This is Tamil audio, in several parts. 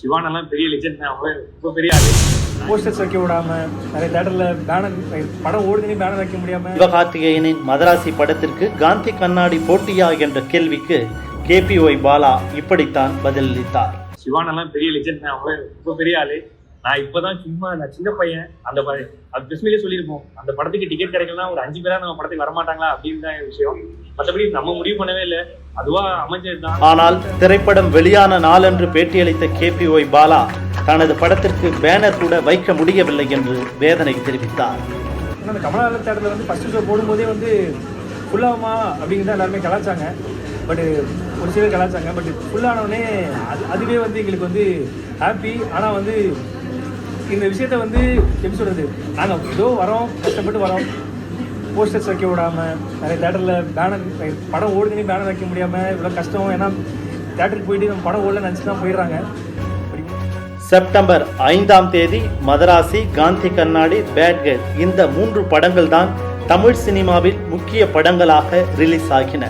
சிவானெல்லாம் பெரிய லெஜெண்ட் அவங்க ரொம்ப பெரிய ஆளு. போஸ்டர்ஸ் வைக்க விடாம நிறைய தேட்டர்ல பேனர் படம் ஓடுதுன்னு பேனர் வைக்க முடியாம. சிவகார்த்திகேயனின் மதராசி படத்திற்கு காந்தி கண்ணாடி போட்டியா என்ற கேள்விக்கு கேபிஒய் பாலா இப்படித்தான் பதிலளித்தார். சிவானெல்லாம் பெரிய லெஜெண்ட் அவங்க ரொம்ப பெரிய ஆளு. நான் இப்பதான் சும்மா நான் சின்ன பையன். அந்த அது பிஸ்மிலே சொல்லியிருப்போம். அந்த படத்துக்கு டிக்கெட் கிடைக்கலாம் ஒரு அஞ்சு பேரா நம்ம படத்துக்கு வரமாட்டாங்களா அப்படின்னு தான் விஷயம். மற்றபடி நம்ம முடிவு பண்ணவே இல்லை. அதுவா அமைஞ்சது தான். ஆனால் திரைப்படம் வெளியான நாளன்று பேட்டியளித்த கேபிஒய் பாலா தனது படத்திற்கு பேனர் கூட வைக்க முடியவில்லை என்று வேதனை தெரிவித்தார். அந்த கமலாலய தேட்டர்ல வந்து ஃபர்ஸ்ட் ஷோ போடும்போதே வந்து ஃபுல்லாகுமா அப்படின்னு தான் எல்லாருமே கலாச்சாங்க. பட் ஒரு சிலர் கலாச்சாங்க. பட் ஃபுல்லானவுடனே அது அதுவே வந்து எங்களுக்கு வந்து ஹாப்பி ஆனால் வந்து இந்த விஷயத்த வந்து எப்படி சொல்றது? நாங்கள் ஏதோ வரோம் கஷ்டப்பட்டு வரோம் போஸ்டர்ஸ் வைக்க விடாம நிறைய தேட்டரில் பேனர் படம் ஓடுதுன்னு பேனர் வைக்க முடியாமல் இவ்வளோ கஷ்டம் ஏன்னா தேட்டருக்கு போயிட்டு நம்ம படம் ஓடல நினச்சி தான் போயிடுறாங்க. செப்டம்பர் ஐந்தாம் தேதி மதராசி காந்தி கண்ணாடி பேட்கர் இந்த மூன்று படங்கள் தான் தமிழ் சினிமாவில் முக்கிய படங்களாக ரிலீஸ் ஆகின.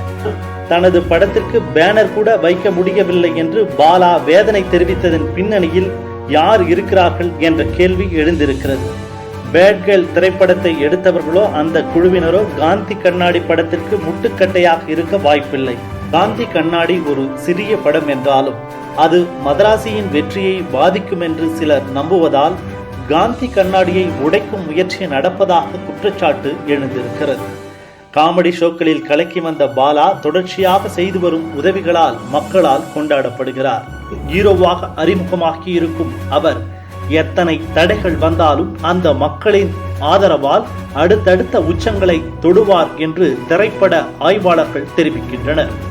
தனது படத்திற்கு பேனர் கூட வைக்க முடியவில்லை என்று பாலா வேதனை தெரிவித்ததன் பின்னணியில் யார் இருக்கிறார்கள் என்ற கேள்வி எழுந்திருக்கிறது. பேட் கேர்ள் திரைப்படத்தை எடுத்தவர்களோ அந்த குழுவினரோ காந்தி கண்ணாடி படத்திற்கு முட்டுக்கட்டையாக இருக்க வாய்ப்பில்லை. காந்தி கண்ணாடி ஒரு சிறிய படம் என்றாலும் அது மதராசியின் வெற்றியை பாதிக்கும் என்று சிலர் நம்புவதால் காந்தி கண்ணாடியை உடைக்கும் முயற்சி நடப்பதாக குற்றச்சாட்டு எழுந்திருக்கிறது. காமெடி ஷோக்களில் கலக்கி வந்த பாலா தொடர்ச்சியாக செய்து வரும் உதவிகளால் மக்களால் கொண்டாடப்படுகிறார். ஹீரோவாக அறிமுகமாகி இருக்கும் அவர் எத்தனை தடைகள் வந்தாலும் அந்த மக்களின் ஆதரவால் அடுத்தடுத்த உச்சங்களை தொடுவார் என்று திரைப்பட ஆய்வாளர்கள் தெரிவிக்கின்றனர்.